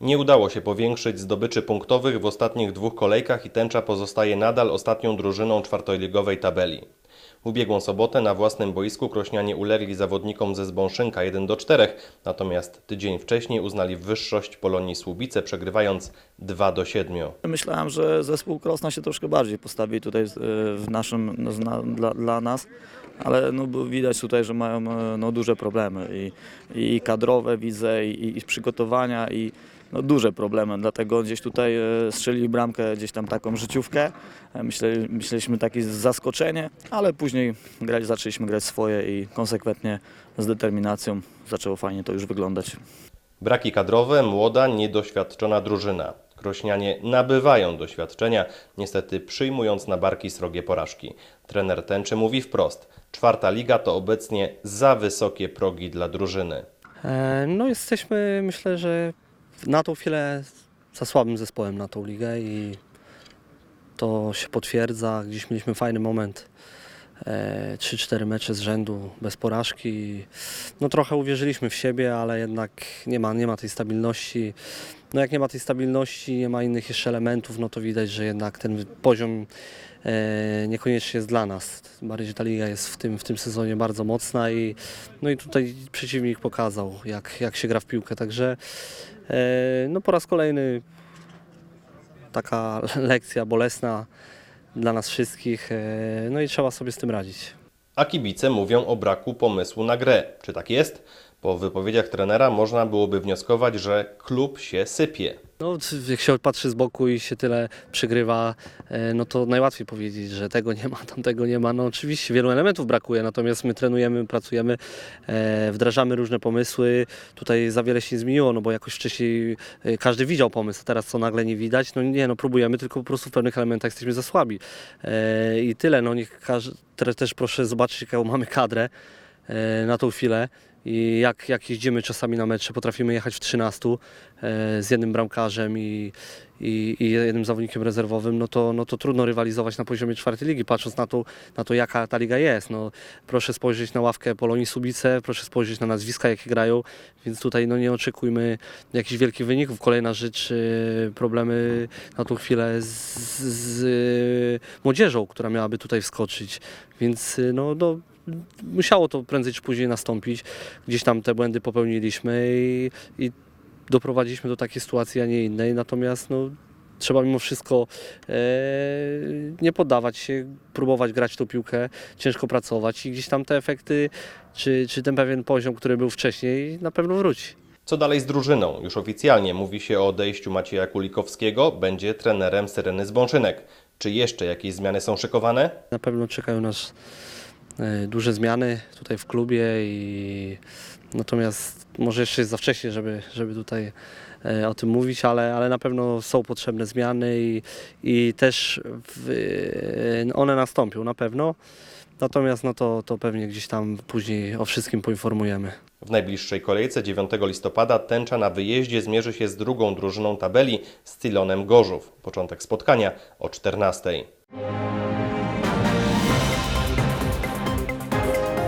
Nie udało się powiększyć zdobyczy punktowych w ostatnich dwóch kolejkach i tęcza pozostaje nadal ostatnią drużyną czwartoligowej tabeli. Ubiegłą sobotę na własnym boisku krośnianie ulegli zawodnikom ze Zbąszynka 1 do 4, natomiast tydzień wcześniej uznali wyższość Polonii Słubice, przegrywając 2 do 7. Myślałem, że zespół Krosna się troszkę bardziej postawi tutaj e, w naszym, no, dla, dla nas, ale no, widać tutaj, że mają e, no, duże problemy i, i kadrowe widzę i, i przygotowania i no, duże problemy, dlatego gdzieś tutaj e, strzelili bramkę, gdzieś tam taką życiówkę. E, Myślę, myśleliśmy takie zaskoczenie, ale później grać, zaczęliśmy grać swoje i konsekwentnie z determinacją zaczęło fajnie to już wyglądać. Braki kadrowe, młoda, niedoświadczona drużyna. Krośnianie nabywają doświadczenia, niestety przyjmując na barki srogie porażki. Trener Tęczy mówi wprost, czwarta liga to obecnie za wysokie progi dla drużyny. E, No jesteśmy, myślę, że na tą chwilę za słabym zespołem na tą ligę i to się potwierdza. Gdzieś mieliśmy fajny moment. E, 3-4 mecze z rzędu bez porażki. No trochę uwierzyliśmy w siebie, ale jednak nie ma, nie ma tej stabilności. No jak nie ma tej stabilności, nie ma innych jeszcze elementów, no to widać, że jednak ten poziom e, niekoniecznie jest dla nas. Bardziej ta liga jest w tym, w tym sezonie bardzo mocna i, no i tutaj przeciwnik pokazał, jak, jak się gra w piłkę. Także e, no po raz kolejny taka lekcja bolesna dla nas wszystkich. e, No i trzeba sobie z tym radzić. A kibice mówią o braku pomysłu na grę. Czy tak jest? Po wypowiedziach trenera można byłoby wnioskować, że klub się sypie. No, jak się patrzy z boku i się tyle przegrywa, e, no to najłatwiej powiedzieć, że tego nie ma, tamtego nie ma. No oczywiście wielu elementów brakuje, natomiast my trenujemy, pracujemy, e, wdrażamy różne pomysły. Tutaj za wiele się nie zmieniło, no bo jakoś wcześniej e, każdy widział pomysł, a teraz co nagle nie widać, no nie, no próbujemy, tylko po prostu w pewnych elementach jesteśmy za słabi. I tyle, no niech każdy, też proszę zobaczyć, jaką mamy kadrę na tą chwilę. I jak, jak jeździmy czasami na mecze, potrafimy jechać w 13 e, z jednym bramkarzem i, i, i jednym zawodnikiem rezerwowym, no to, no to trudno rywalizować na poziomie czwartej ligi, patrząc na to, na to jaka ta liga jest. No, proszę spojrzeć na ławkę Polonii Subice, proszę spojrzeć na nazwiska, jakie grają, więc tutaj no, nie oczekujmy jakichś wielkich wyników. Kolejna rzecz, e, problemy na tą chwilę z, z e, młodzieżą, która miałaby tutaj wskoczyć, więc e, no, no musiało to prędzej czy później nastąpić. Gdzieś tam te błędy popełniliśmy i, i doprowadziliśmy do takiej sytuacji, a nie innej. Natomiast no, trzeba mimo wszystko e, nie poddawać się, próbować grać tą piłkę, ciężko pracować i gdzieś tam te efekty, czy, czy ten pewien poziom, który był wcześniej, na pewno wróci. Co dalej z drużyną? Już oficjalnie mówi się o odejściu Macieja Kulikowskiego, będzie trenerem Syreny Zbąszynek. Czy jeszcze jakieś zmiany są szykowane? Na pewno czekają nas duże zmiany tutaj w klubie i natomiast może jeszcze jest za wcześnie, żeby, żeby tutaj e, o tym mówić, ale, ale na pewno są potrzebne zmiany i, i też w, e, one nastąpią na pewno. Natomiast no to, to pewnie gdzieś tam później o wszystkim poinformujemy. W najbliższej kolejce 9 listopada Tęcza na wyjeździe zmierzy się z drugą drużyną tabeli z Cylonem Gorzów. Początek spotkania o 14.